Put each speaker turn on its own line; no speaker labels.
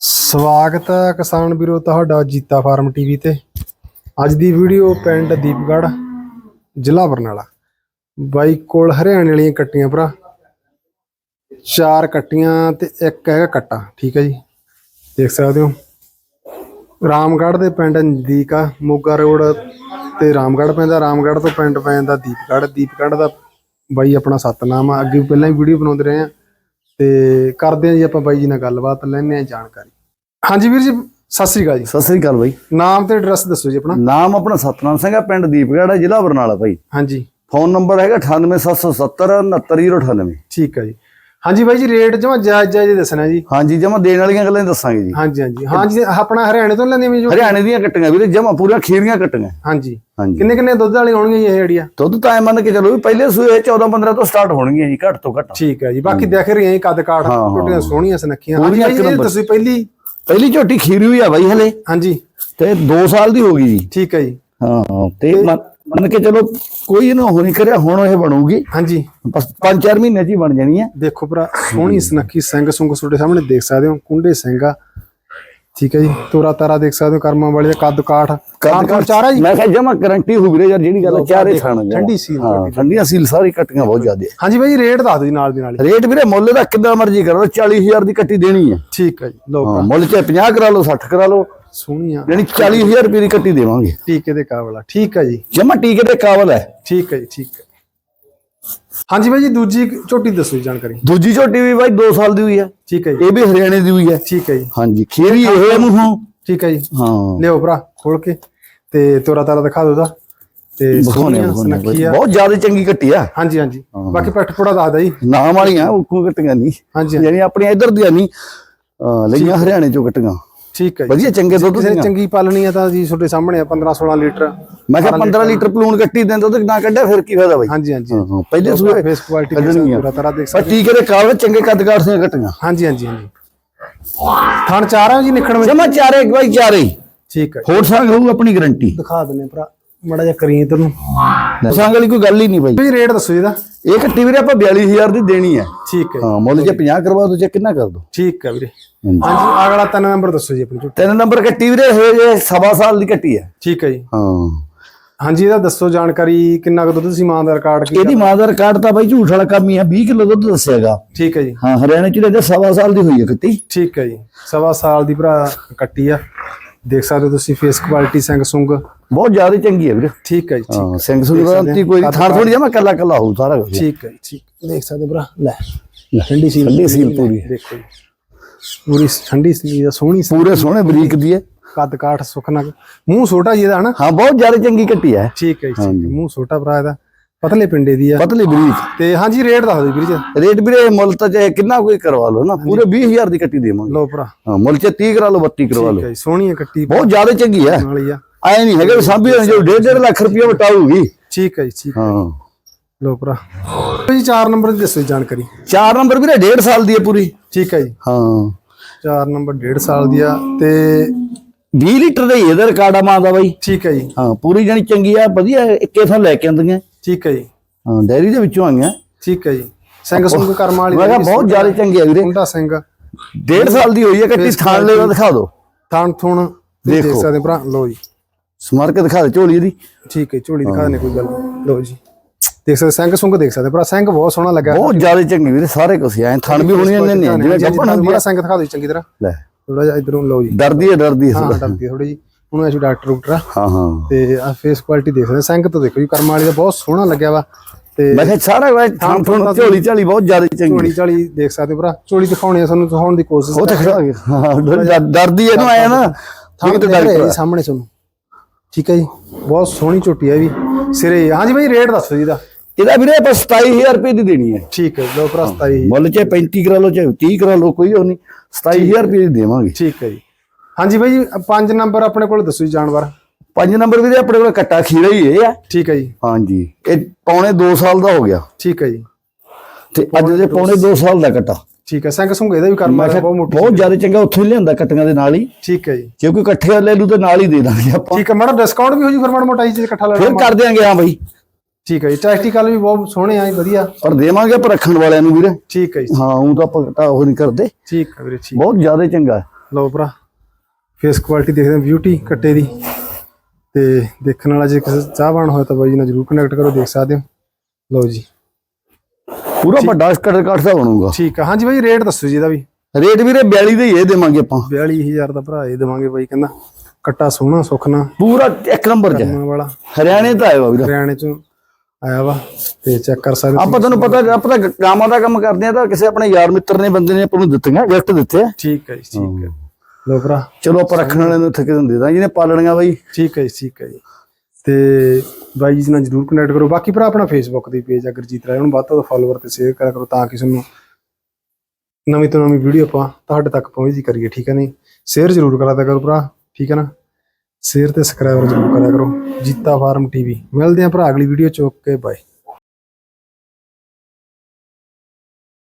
ਸਵਾਗਤ ਹੈ ਕਿਸਾਨ ਵੀਰੋ ਤੁਹਾਡਾ ਜੀਤਾ ਫਾਰਮ ਟੀਵੀ ਤੇ। ਅੱਜ ਦੀ ਵੀਡੀਓ ਪਿੰਡ ਦੀਪਗੜ੍ਹ, ਜ਼ਿਲ੍ਹਾ ਬਰਨਾਲਾ। ਬਾਈ ਕੋਲ ਹਰਿਆਣੇ ਵਾਲੀਆਂ ਕੱਟੀਆਂ ਭਰਾ। ਚਾਰ ਕੱਟੀਆਂ ਤੇ ਇੱਕ ਹੈਗਾ ਕੱਟਾ, ਠੀਕ ਹੈ ਜੀ। ਦੇਖ ਸਕਦੇ ਹੋ। ਰਾਮਗੜ੍ਹ ਦੇ ਪਿੰਡ ਨਜ਼ਦੀਕ ਆ, ਮੋਗਾ ਰੋਡ ਤੇ ਰਾਮਗੜ੍ਹ ਪੈਂਦਾ। ਰਾਮਗੜ੍ਹ ਤੋਂ ਪਿੰਡ ਪੈਂਦਾ ਦੀਪਗੜ੍ਹ। ਦੀਪਗੜ੍ਹ ਦਾ ਬਾਈ ਆਪਣਾ ਸਤਨਾਮ ਆ। ਅੱਗੇ ਪਹਿਲਾਂ ਹੀ ਵੀਡੀਓ ਬਣਾਉਂਦੇ ਰਹੇ ਆ। ਤੇ ਕਰਦੇ ਆ ਜੀ ਆਪਾਂ ਬਾਈ ਜੀ ਨਾਲ ਗੱਲਬਾਤ ਲੈਣੇ ਆ ਜਾਣਕਾਰੀ। ਹਾਂਜੀ ਵੀਰ ਜੀ ਸਤਿ ਸ੍ਰੀ ਅਕਾਲ ਜੀ।
ਸਤਿ ਸ੍ਰੀ ਅਕਾਲ ਬਾਈ।
ਨਾਮ ਤੇ ਐਡਰੈਸ ਦੱਸੋ ਜੀ ਆਪਣਾ।
ਨਾਮ ਆਪਣਾ ਸਤਨਾਮ ਸਿੰਘ ਹੈ ਪਿੰਡ ਦੀਪਗੜ੍ਹ ਜ਼ਿਲ੍ਹਾ ਬਰਨਾਲਾ ਭਾਈ
ਹਾਂਜੀ।
ਫੋਨ ਨੰਬਰ ਹੈਗਾ 98770 69098
ਠੀਕ ਹੈ ਜੀ। ਹਾਂਜੀ ਬਾਈ ਜੀ ਰੇਟ ਜਮਾ ਜਾਇਜ਼ ਜਾਇਜ਼ ਦੱਸਣਾ ਜੀ।
ਹਾਂਜੀ ਜਮਾ ਦੇਣ ਵਾਲੀਆਂ ਗੱਲਾਂ ਦੱਸਾਂਗੇ ਜੀ।
ਹਾਂਜੀ ਹਾਂਜੀ। ਹਾਂਜੀ ਆਪਣਾ ਹਰਿਆਣੇ ਤੋਂ ਲੈਂਦੇ ਵੀ ਜੋ
ਹਰਿਆਣੇ ਦੀਆਂ ਕੱਟੀਆਂ ਵੀਰੇ ਜਮਾ ਪੂਰੀਆਂ ਖੀਰੀਆਂ ਕੱਟੀਆਂ।
ਹਾਂਜੀ।
ਹਾਂਜੀ।
ਕਿੰਨੇ ਕਿੰਨੇ ਦੁੱਧ ਵਾਲੀ ਹੋਣਗੀਆਂ ਇਹ ਜਿਹੜੀਆਂ?
ਦੁੱਧ ਤਾਂ ਐ ਮੰਨ ਕੇ ਚੱਲੋ ਵੀ ਪਹਿਲੇ ਸੂਏ 14 15 ਤੋਂ ਸਟਾਰਟ ਹੋਣਗੀਆਂ ਜੀ ਘੱਟ ਤੋਂ ਘੱਟ।
ਠੀਕ ਹੈ ਜੀ ਬਾਕੀ ਦੇਖ ਰਹੀਆਂ ਜੀ ਕੱਦ ਕਾਠ ਟੁੱਟੀਆਂ ਸੋਹਣੀਆਂ ਸੁਨੱਖੀਆਂ। ਹਾਂਜੀ। ਤੁਸੀਂ ਪਹਿਲੀ
ਪਹਿਲੀ ਝੋਟੀ ਖੀਰੀ ਹੋਈ ਆ ਬਾਈ ਹਲੇ।
ਹਾਂਜੀ।
ਤੇ 2 ਸਾਲ ਦੀ ਹੋ ਗਈ ਜੀ।
ਠੀਕ ਹੈ ਜੀ।
ਹਾਂ ਤੇ ਮੰਨ ਕੇ ਚਲੋ ਕੋਈ ਇਹਨੂੰ ਹੋ ਨਹੀਂ ਕਰਿਆ ਹੁਣ ਇਹ ਬਣੂਗੀ।
ਹਾਂਜੀ।
ਬਸ 5-4 ਮਹੀਨੇ ਚ ਹੀ ਬਣ ਜਾਣੀ ਹੈ
ਦੇਖੋ ਭਰਾ ਸੋਹਣੀ ਸੁਨੱਖੀ ਸਿੰਘ ਸੁੰਗ ਤੁਹਾਡੇ ਸਾਹਮਣੇ ਦੇਖ ਸਕਦੇ ਹੋ ਕੁੰਡੇ ਸਿੰਘ ਠੀਕ ਹੈ ਜੀ ਤੋਰਾ ਤਾਰਾ ਦੇਖ ਸਕਦੇ ਹੋ ਕਰਮਾਂ ਵਾਲੀ ਕੱਦ ਕਾਠ। ਖਾਣ ਤੋਂ ਚਾਰਾ ਜੀ?
ਮੈਂ ਕਿਹਾ ਜਮਾ ਗਾਰੰਟੀ ਹੋ ਵੀਰੇ ਯਾਰ ਜਿਹੜੀ ਗੱਲ ਚਾਰੇ ਖਾਣਾ
ਠੰਡੀ ਸੀਲ
ਠੰਡੀਆਂ ਸੀਲ ਸਾਰੀ ਕੱਟੀਆਂ ਬਹੁਤ ਜ਼ਿਆਦੇ
ਹਾਂਜੀ ਬਾਈ ਰੇਟ ਦੱਸ ਦਿਓ ਨਾਲ ਦੀ ਨਾਲ
ਰੇਟ ਵੀਰੇ ਮੁੱਲ ਦਾ ਕਿੱਦਾਂ ਮਰਜ਼ੀ ਕਰੋ 40000 ਦੀ ਕੱਟੀ ਦੇਣੀ ਹੈ
ਠੀਕ ਹੈ ਜੀ ਲੋ
ਹਾਂ ਮੁੱਲ ਚਾਹੇ 50 ਕਰਾ ਲਓ 60 ਕਰਾ ਲਓ।
ਸੋਹਣੀਆਂ।
ਯਾਨੀ 40000 ਰੁਪਏ ਦੀ ਕੱਟੀ ਦੇਵਾਂਗੇ।
ਟੀਕੇ ਦੇ ਕਾਬਲਾ ਠੀਕ ਹੈ ਜੀ।
ਜਮਾ ਟੀਕੇ ਦੇ ਕਾਬਲ ਹੈ
ਠੀਕ ਹੈ ਜੀ ਠੀਕ ਹੈ ਹਾਂਜੀ ਬਾਈ ਜੀ ਦੂਜੀ ਝੋਟੀ ਦੱਸੋ ਜੀ ਜਾਣਕਾਰੀ।
ਦੂਜੀ ਝੋਟੀ ਵੀ ਬਾਈ 2 ਸਾਲ ਦੀ ਹੋਈ ਹੈ
ਠੀਕ ਹੈ ਜੀ।
ਇਹ ਵੀ ਹਰਿਆਣੇ ਦੀ ਹੋਈ ਹੈ
ਠੀਕ ਹੈ ਜੀ।
ਹਾਂਜੀ ਖੀਰੀ ਇਹ ਮੂੰਹੋਂ
ਠੀਕ ਹੈ ਜੀ।
ਹਾਂ।
ਲਿਓ ਭਰਾ ਖੋਲ ਕੇ। ਤੇ ਤੋਰਾ ਤਾਰਾ ਦਿਖਾ ਦਿਓ ਦਾ ਤੇ
ਬਹੁਤ ਜ਼ਿਆਦਾ ਚੰਗੀ ਕੱਟੀ ਆ।
ਹਾਂਜੀ ਹਾਂਜੀ। ਬਾਕੀ ਪੱਟ ਪੋੜਾ ਦੱਸਦਾ ਜੀ।
ਨਾਮ ਵਾਲੀਆਂ ਉਕੂ ਕੱਟੀਆਂ ਨਹੀਂ।
ਹਾਂਜੀ
ਯਾਨੀ ਆਪਣੀਆਂ ਇੱਧਰ ਦੀਆਂ ਨਹੀਂ ਲਈਆਂ ਹਰਿਆਣੇ ਚੋਂ ਕੱਟੀਆਂ।
ਠੀਕ ਹੈ ਜੀ।
ਵਧੀਆ ਚੰਗੇ ਦੁੱਧ
ਕਿਸੇ ਨੇ
ਦੀਆਂ
ਚੰਗੀ ਪਾਲਣੀ ਆ ਤਾਂ ਜੀ ਤੁਹਾਡੇ ਸਾਹਮਣੇ ਆ 15 16 ਲੀਟਰ।
ਮੈਂ ਕਿਹਾ 15 ਲੀਟਰ। ਪਲੂਣ ਕੱਟੀ ਦਿੰਦਾ ਦੁੱਧ ਨਾ ਕੱਢਿਆ ਫਿਰ ਕੀ ਫਾਇਦਾ ਬਾਈ?
ਹਾਂਜੀ ਹਾਂਜੀ।
ਹਾਂ, ਹਾਂ, ਪਹਿਲੇ ਸੂਏ
ਫੇਸ ਕੁਆਲਿਟੀ
ਕੱਢਣਗੀਆਂ।
ਤੋਰਾ ਤਾਰਾ ਦੇਖ
ਪਰ
ਸਕਦੇ
ਟੀਕੇ ਦੇ ਕਾਬਲ ਚੰਗੇ ਕੱਦ ਕਾਠ ਦੀਆਂ ਕੱਟੀਆਂ।
ਹਾਂਜੀ ਹਾਂਜੀ ਹਾਂਜੀ। ਥਣ ਚਾਰ ਆ ਜੀ ਨਿਕਣ ਵਿੱਚ?
ਜਮਾ ਚਾਰੇ ਇੱਕ ਬਾਈ ਚਾਰੇ। ਹੀ।
ਠੀਕ ਹੈ।
ਹੋਰ ਸੰਗ ਹੋਊ ਆਪਣੀ ਗਾਰੰਟੀ।
ਦਿਖਾ ਦਿੰਨੇ ਭਰਾ ਮੜਾ ਜਿਹਾ ਕਰੀ ਇਧਰ
ਸੰਗ ਵਾਲੀ ਕੋਈ ਗੱਲ ਹੀ ਨਹੀਂ ਬਾਈ।
ਜੀ ਰੇਟ ਦੱਸੋ ਇਹਦਾ।
ਇਹ ਕੱਟੀ ਵੀਰੇ ਆਪਾਂ 42000 ਦੀ ਦੇਣੀ ਹੈ।
ਠੀਕ ਹੈ
ਹਾਂ ਮੁੱਲ ਜੇ 50 ਕਰਵਾ ਦੋ ਜੇ ਕਿੰਨਾ ਕਰ ਦੋ
ਠੀਕ ਹੈ ਵੀਰੇ।
ਹਾਂਜੀ।
ਅਗਲਾ ਤਿੰਨ ਨੰਬਰ ਦੱਸੋ ਜੀ ਆਪਣੀ
ਤਿੰਨ ਨੰਬਰ ਕੱਟੀ ਵੀਰੇ ਇਹ ਜੇ ਸਵਾ ਸਾਲ ਦੀ ਕੱਟੀ ਹੈ।
ਠੀਕ ਹੈ ਜੀ।
ਹਾਂ।
ਹਾਂਜੀ ਇਹਦਾ ਦੱਸੋ ਜਾਣਕਾਰੀ ਕਿੰਨਾ ਕੁ ਦੁੱਧ ਤੁਸੀਂ ਮਾਂ ਦਾ ਰਿਕਾਰਡ ਕੀ
ਇਹਦੀ ਮਾਂ ਦਾ ਰਿਕਾਰਡ ਤਾਂ ਬਾਈ ਝੂਠ ਵਾਲਾ ਕੰਮ ਹੀ ਆ 20 ਕਿਲੋ ਦੁੱਧ ਦੱਸਿਆਗਾ।
ਠੀਕ ਹੈ ਜੀ।
ਹਾਂ ਹਰਿਆਣੇ ਚ ਇਹਦੇ ਸਵਾ ਸਾਲ ਦੀ ਹੋਈ ਹੈ ਕੱਟੀ
ਠੀਕ ਹੈ ਜੀ। ਸਵਾ ਸਾਲ ਦੀ ਭਰਾ ਕੱਟੀ ਆ। ਦੇਖ ਸਕਦੇ ਹੋ ਤੁਸੀਂ ਫੇਸ ਕੁਆਲਿਟੀ ਸਿੰਘ ਸੁੰਗ
ਬਹੁਤ ਜ਼ਿਆਦਾ ਚੰਗੀ ਹੈ ਵੀਰੇ।
ਠੀਕ ਹੈ ਜੀ
ਹਾਂ ਸਿੰਘ ਸੁਣ ਦਾ ਅੰਤੀ ਕੋਈ ਨਹੀਂ ਥਾੜ ਜਮਾ ਕੱਲਾ ਕੱਲਾ ਹੋਊ ਸਾਰਾ ਕੁਝ
ਠੀਕ ਹੈ ਠੀਕ ਦੇਖ ਸਕਦੇ ਭਰਾ ਲੈ। ਠੰਡੀ ਸੀਲ
ਠੰਡੀ ਸੀਲ ਪੂਰੀ
ਦੇਖੋ ਜੀ। ਪੂਰੀ ਠੰਡੀ ਸੀਲ ਆ ਸੋਹਣੀ ਸੀ
ਪੂਰੇ ਸੋਹਣੇ ਬਰੀਕ ਦੀ ਹੈ।
ਕੱਦ ਕਾਠ ਸੁਖਨਾ ਮੂੰਹ ਛੋਟਾ ਜੀ ਇਹਦਾ ਹਨਾ?
ਹਾਂ ਬਹੁਤ ਜ਼ਿਆਦਾ ਚੰਗੀ ਕੱਟੀ ਹੈ।
ਠੀਕ ਹੈ ਜੀ। ਮੂੰਹ ਛੋਟਾ ਭਰਾ ਇਹਦਾ। ਪਤਲੇ ਪਿੰਡੇ ਦੀ ਆ।
ਪਤਲੀ ਬਰੀਕ।
ਤੇ ਹਾਂਜੀ ਰੇਟ ਦੱਸ ਦਿਓ ਵੀਰ ਜੀ।
ਰੇਟ ਵੀਰੇ ਮੁੱਲ ਤਾਂ ਚਾਹੇ ਕਿੰਨਾ ਕੋਈ ਕਰਵਾ ਲਓ ਨਾ ਪੂਰੇ 20000 ਦੀ ਕੱਟੀ ਦੇਵਾਂਗੇ।
ਲਓ ਭਰਾ।
ਹਾਂ ਮੁੱਲ ਚ 30 ਕਰਾ ਲਓ 32 ਕਰਵਾ
ਠੀਕ
ਲਓ।
ਹੈ ਸੋਹਣੀ ਹੈ ਕੱਟੀ।
ਬਹੁਤ ਜ਼ਿਆਦਾ ਚੰਗੀ ਹੈ।
ਵਾਲੀ ਆ।
ਐ ਨਹੀਂ ਹੈਗਾ ਵੀ ਸਾਂਭੀ ਜੋ 1.5 ਲੱਖ ਰੁਪਏ ਵਟਾਊਗੀ।
ਠੀਕ ਹੈ ਜੀ ਠੀਕ
ਹਾਂ।
ਲਓ ਭਰਾ। ਜੀ 4 ਨੰਬਰ ਦੀ ਦੱਸੋ ਜਾਣਕਾਰੀ।
4 ਨੰਬਰ ਵੀਰੇ 1.5 ਸਾਲ ਦੀ ਹੈ ਪੂਰੀ।
ਠੀਕ ਹੈ ਜੀ।
ਹਾਂ।
4 ਨੰਬਰ 1.5 ਸਾਲ ਦੀ ਆ ਤੇ
20 ਲੀਟਰ ਦਾ ਇਹਦਾ ਰਿਕਾਰਡ ਆ ਮਾਂ ਦਾ ਬਾਈ।
ਠੀਕ ਹੈ ਜੀ।
ਹਾਂ ਪੂਰੀ ਜਣੀ ਚੰਗੀ ਆ ਵਧੀਆ ਇੱਕੇ ਥਾਂ ਲੈ ਕੇ ਆਂਦੀਆਂ
ਠੀਕ ਹੈ ਜੀ।
ਹਾਂ ਡੈਰੀ ਦੇ ਵਿੱਚੋਂ ਆਈਆਂ।
ਠੀਕ ਹੈ ਜੀ। ਸਿੰਘ ਸੁੰਗ ਕਰਮ ਵਾਲੀ
ਮੈਂ ਕਿਹਾ ਬਹੁਤ ਜ਼ਿਆਦਾ ਚੰਗੀ ਆ ਵੀਰੇ।
ਕੁੰਡਾ ਸਿੰਘ।
1.5 ਸਾਲ ਦੀ ਹੋਈ ਹੈ ਕੱਟੀ ਥਾਣ ਲੈ ਦਿਖਾ ਦਿਓ।
ਥਣ ਥੁਣ ਦੇਖ। ਸਕਦੇ ਭਰਾ। ਲਓ ਜੀ।
ਸਮਾਰ ਕੇ ਦਿਖਾ ਦੇ ਝੋਲੀ ਇਹਦੀ
ਠੀਕ ਹੈ ਝੋਲੀ ਦਿਖਾ ਦੇਣੇ ਕੋਈ ਗੱਲ ਨੀ। ਲਓ ਜੀ। ਦੇਖ ਸਕਦੇ ਸਿੰਘ ਸੁੰਗ ਦੇਖ ਸਕਦੇ ਹੋ ਭਰਾ ਸਿੰਘ ਬਹੁਤ ਸੋਹਣਾ ਲੱਗਾ।
ਬਹੁਤ ਜ਼ਿਆਦਾ ਚੰਗੀ ਵੀਰੇ ਸਾਰੇ ਕੁਛ ਐ ਥਣ ਵੀ ਹੋਣੀਆਂ ਨੇ ਜਿਵੇਂ ਗੱਪਣ ਹੁੰਦੀ
ਬੜਾ ਸਿੰਘ ਦਿਖਾ ਦਿਓ ਜੀ ਚੰਗੀ ਤਰ੍ਹਾਂ।
ਲੈ।
ਥੋੜਾ ਜਿਹਾ ਇਧਰੋਂ ਲਓ ਜੀ।
ਡਰਦੀ ਹੈ ਡਰਦੀ ਹੈ
ਹਾਂ ਡਰਦੀ ਥੋੜੀ ਜੀ ਉਹਨੂੰ ਐਸੀ ਡਾਕਟਰ ਡਾਕਟਰ ਆ।
ਹਾਂ ਹਾਂ।
ਤੇ ਆ ਫੇਸ ਕੁਆਲਿਟੀ ਦੇਖ ਸਕਦੇ ਸਿੰਘ ਤੋਂ ਦੇਖੋ ਜੀ ਕਰਮ ਵਾਲੀ ਦਾ ਬਹੁਤ ਸੋਹਣਾ ਲੱਗਿਆ ਵਾ। ਤੇ
ਮੈਂ ਕਿਹਾ ਸਾਰਾ ਵੇ ਥਣ ਥਣ ਝੋਲੀ ਝਾਲੀ ਬਹੁਤ ਜ਼ਿਆਦਾ ਚੰਗੀ।
ਝੋਲੀ ਝਾਲੀ ਦੇਖ ਸਕਦੇ ਹੋ ਭਰਾ ਝੋਲੀ ਦਿਖਾਉਣੀ ਆ ਤੁਹਾਨੂੰ ਦਿਖਾਉਣ ਦੀ ਕੋਸ਼ਿਸ਼
ਉਹ ਤਾਂ ਖੜਾ ਗਿਆ ਹਾਂ ਡਰ- ਡਰਦੀ ਇਹਨੂੰ ਆਇਆ ਨਾ।
ਥਾਂ ਤੇ ਜੀ ਸਾਹਮਣੇ ਤੁਹਾਨੂੰ। ਠੀਕ ਹੈ ਜੀ ਬਹੁਤ ਸੋਹਣੀ ਝੋਟੀ ਹੈ ਵੀ ਸਿਰੇ ਹਾਂਜੀ ਭਾਈ ਰੇਟ ਦੱਸੋ ਜੀ ਦਾ
ਇਹਦਾ ਵੀਰੇ ਆਪਾਂ 27000 ਰੁਪਏ ਦੀ ਦੇਣੀ ਹੈ।
ਠੀਕ ਹੈ ਲੋ ਭਰਾ 27
ਮੁੱਲ ਚਾਹੇ 35 ਕਰਾ ਲਓ ਚਾਹੇ 30 ਕਰਾ ਲਓ ਕੋਈ ਉਹ ਨਹੀਂ। 27000 ਰੁਪਏ ਦੀ ਦੇਵਾਂਗੇ।
ਠੀਕ ਹੈ ਜੀ। ਹਾਂਜੀ ਭਾਈ ਜੀ ਪੰਜ ਨੰਬਰ ਆਪਣੇ ਕੋਲ ਦੱਸੋ ਜੀ ਜਾਨਵਰ।
ਪੰਜ ਨੰਬਰ ਵੀਰੇ ਆਪਣੇ ਕੋਲ ਕੱਟਾ ਖੀਰਾ ਹੀ ਇਹ ਆ।
ਠੀਕ ਹੈ ਜੀ।
ਹਾਂਜੀ। ਇਹ ਪੌਣੇ 2 ਸਾਲ ਦਾ ਹੋ ਗਿਆ।
ਠੀਕ ਹੈ ਜੀ।
ਤੇ ਅੱਜ ਦੇ ਪੌਣੇ 2 ਸਾਲ ਦਾ ਕੱਟਾ।
ਠੀਕ ਹੈ ਸਿੰਘ ਸੁੰਗ ਇਹਦਾ ਵੀ ਕਰਮ
ਮੈਂ ਕਿਹਾ
ਬਹੁਤ ਮੋਟੀ
ਬਹੁਤ ਜ਼ਿਆਦਾ ਚੰਗਾ ਉੱਥੋਂ ਹੀ ਲਿਆਂਦਾ ਕੱਟੀਆਂ ਦੇ ਨਾਲ ਹੀ।
ਠੀਕ ਹੈ ਜੀ।
ਜੇ ਕੋਈ ਇਕੱਠੇ ਲੈ ਲੂ ਤਾਂ ਨਾਲ ਹੀ ਦੇ ਦਾਂਗੇ ਆਪਾਂ।
ਠੀਕ ਹੈ ਮਾੜਾ ਡਿਸਕਾਊਂਟ ਵੀ ਹੋ ਜੀ ਫਿਰ ਮਾੜਾ ਮੋਟਾ ਜੀ ਇਕੱਠਾ
ਫਿਰ
ਲੈਣਾ
ਕਰ ਦਿਆਂਗੇ ਹਾਂ ਬਾਈ।
ਠੀਕ ਹੈ ਜੀ ਟੈਕਟੀਕਲ ਵੀ ਬਹੁਤ ਸੋਹਣੇ ਆ ਵਧੀਆ।
ਪਰ ਦੇਵਾਂਗੇ ਪਰ ਰੱਖਣ ਵਾਲਿਆਂ ਨੂੰ ਵੀਰੇ।
ਠੀਕ ਹੈ ਜੀ।
ਹਾਂ ਉਹ ਤਾਂ ਆਪਾਂ ਤਾਂ ਉਹ ਨਹੀਂ ਕਰਦੇ।
ਠੀਕ ਹੈ ਵੀਰੇ ਠੀਕ।
ਬਹੁਤ ਜ਼ਿਆਦਾ ਚੰਗਾ
ਲਓ ਭਰਾ ਫੇਸ ਕੁਆਲਿਟੀ ਦੇਖਦੇ ਹਾਂ ਬਿਊਟੀ ਕੱਟੇ ਦੀ। ਤੇ ਦੇਖਣ ਵਾਲਾ ਜੇ ਕਿਸੇ ਚਾਹਵਾਨ ਹੋਇਆ ਤਾਂ ਬਾਈ ਜੀ ਨਾਲ ਜਰੂਰ ਕਨੈਕਟ ਕਰੋ ਦੇਖ ਸਕਦੇ ਹੋ। ਲਓ ਜੀ।
ਪੂਰਾ ਵੱਡਾ ਸਕਟਰ ਕੱਟ ਦਾ ਬਣੂਗਾ।
ਠੀਕ ਆ। ਹਾਂਜੀ ਬਾਈ ਰੇਟ ਦੱਸੋ ਜੀ ਇਹਦਾ ਵੀ।
ਰੇਟ ਵੀਰੇ 42 ਦੇ ਹੀ ਇਹ ਦੇਵਾਂਗੇ ਆਪਾਂ।
42000 ਦਾ ਭਰਾ ਇਹ ਦੇਵਾਂਗੇ ਬਾਈ ਕਹਿੰਦਾ ਕੱਟਾ ਸੋਹਣਾ ਸੁਖਣਾ।
ਪੂਰਾ ਇੱਕ ਨੰਬਰ।
ਕਰਮਾਂ ਵਾਲਾ।
ਹਰਿਆਣੇ ਤੋਂ ਆਇਆ ਵੀਰੇ।
ਹਰਿਆਣੇ ਚੋਂ ਆਇਆ ਵਾ ਤੇ ਚੈੱਕ ਕਰ ਸਕਦੇ
ਆਪਾਂ ਤੁਹਾਨੂੰ ਪਤਾ ਆਪਾਂ ਤਾਂ ਕਾਮਾਂ ਦਾ ਕੰਮ ਕਰਦੇ ਆ ਤਾਂ ਕਿਸੇ ਆਪਣੇ ਯਾਰ ਮਿੱਤਰ ਨੇ ਬੰਦੇ ਨੇ ਆਪਾਂ ਨੂੰ ਦਿੱਤੀਆਂ ਗਿਫਟ ਦਿੱਤੇ
ਠੀਕ ਹੈ ਜੀ ਠੀਕ ਹੈ। ਲਓ ਭਰਾ।
ਚਲੋ ਆਪਾਂ ਰੱਖਣ ਵਾਲੇ ਨੂੰ ਥੱਕੇ ਦਿੰਦੇ ਤਾਂ ਜਿਹਨੇ ਪਾਲਣੀਆਂ ਬਾਈ।
ਠੀਕ ਹੈ ਜੀ ਠੀਕ ਹੈ ਜੀ। ਤੇ ਬਾਈ ਜੀ ਨਾਲ ਜਰੂਰ ਕਨੈਕਟ ਕਰੋ। ਬਾਕੀ ਭਰਾ ਆਪਣਾ ਫੇਸਬੁੱਕ ਦੀ ਪੇਜ ਅਗਰ ਜੀਤ ਰਾਏ, ਉਹਨੂੰ ਵੱਧ ਤੋਂ ਵੱਧ ਫਾਲੋਅਰ ਤੇ ਸ਼ੇਅਰ ਕਰਿਆ ਕਰੋ ਤਾਂ ਕਿ ਤੁਹਾਨੂੰ ਨਵੀਂ ਤੋਂ ਨਵੀਂ ਵੀਡੀਓ ਆਪਾਂ ਤੁਹਾਡੇ ਤੱਕ ਪਹੁੰਚਦੀ ਕਰੀਏ, ਠੀਕ ਹੈ ਨਹੀਂ? ਸ਼ੇਅਰ ਜਰੂਰ ਕਰਾ ਦਿਆ ਕਰੋ ਭਰਾ, ਠੀਕ ਹੈ ਨਾ? ਸ਼ੇਅਰ ਤੇ ਸਬਸਕ੍ਰਾਈਬਰ ਜਰੂਰ ਕਰਿਆ ਕਰੋ। ਜੀਤਾ ਫਾਰਮ ਟੀਵੀ ਮਿਲਦੇ ਆਂ ਭਰਾ, ਅਗਲੀ ਵੀਡੀਓ ਚ। Okay bye